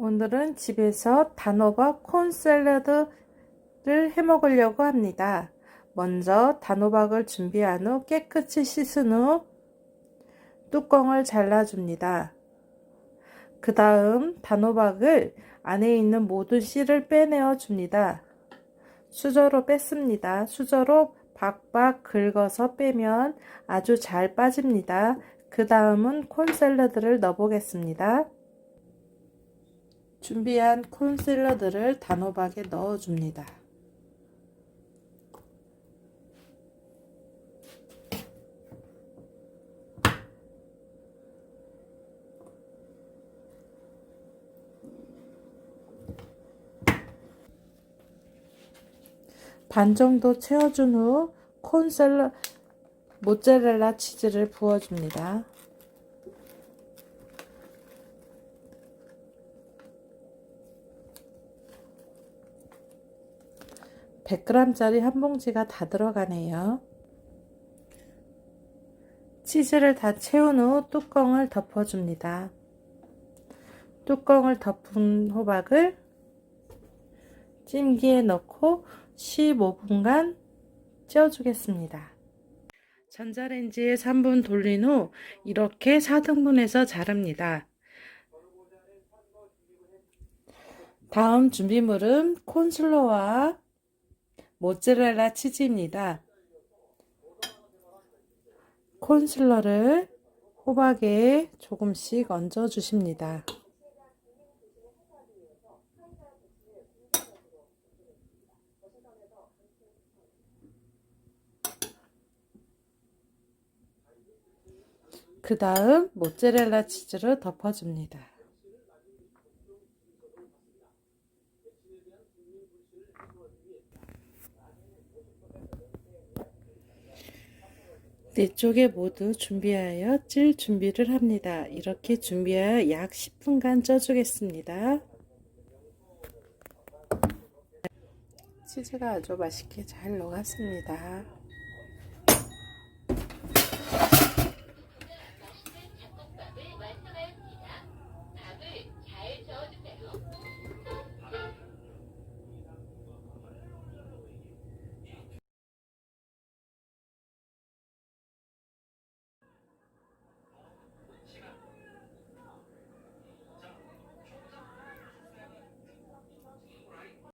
오늘은 집에서 단호박 콘 샐러드를 해 먹으려고 합니다. 먼저 단호박을 준비한 후 깨끗이 씻은 후 뚜껑을 잘라줍니다. 그 다음 단호박을 안에 있는 모든 씨를 빼내어 줍니다. 수저로 뺐습니다. 수저로 박박 긁어서 빼면 아주 잘 빠집니다. 그 다음은 콘 샐러드를 넣어보겠습니다. 준비한 콘 샐러드를 단호박에 넣어줍니다. 반 정도 채워준 후 콘셀러 모짜렐라 치즈를 부어줍니다. (100g짜리) 한 봉지가 다 들어가네요. 치즈를 다 채운 후 뚜껑을 덮어줍니다. 뚜껑을 덮은 호박을 찜기에 넣고 15분간 쪄주겠습니다. 전자레인지에 3분 돌린 후 이렇게 4등분해서 자릅니다. 다음 준비물은 콘슬러와 모짜렐라 치즈입니다. 콘슬러를 호박에 조금씩 얹어 주십니다. 그 다음 모짜렐라 치즈를 덮어줍니다. 네 쪽에 모두 준비하여 찔 준비를 합니다. 이렇게 준비하여 약 10분간 쪄주겠습니다. 치즈가 아주 맛있게 잘 녹았습니다.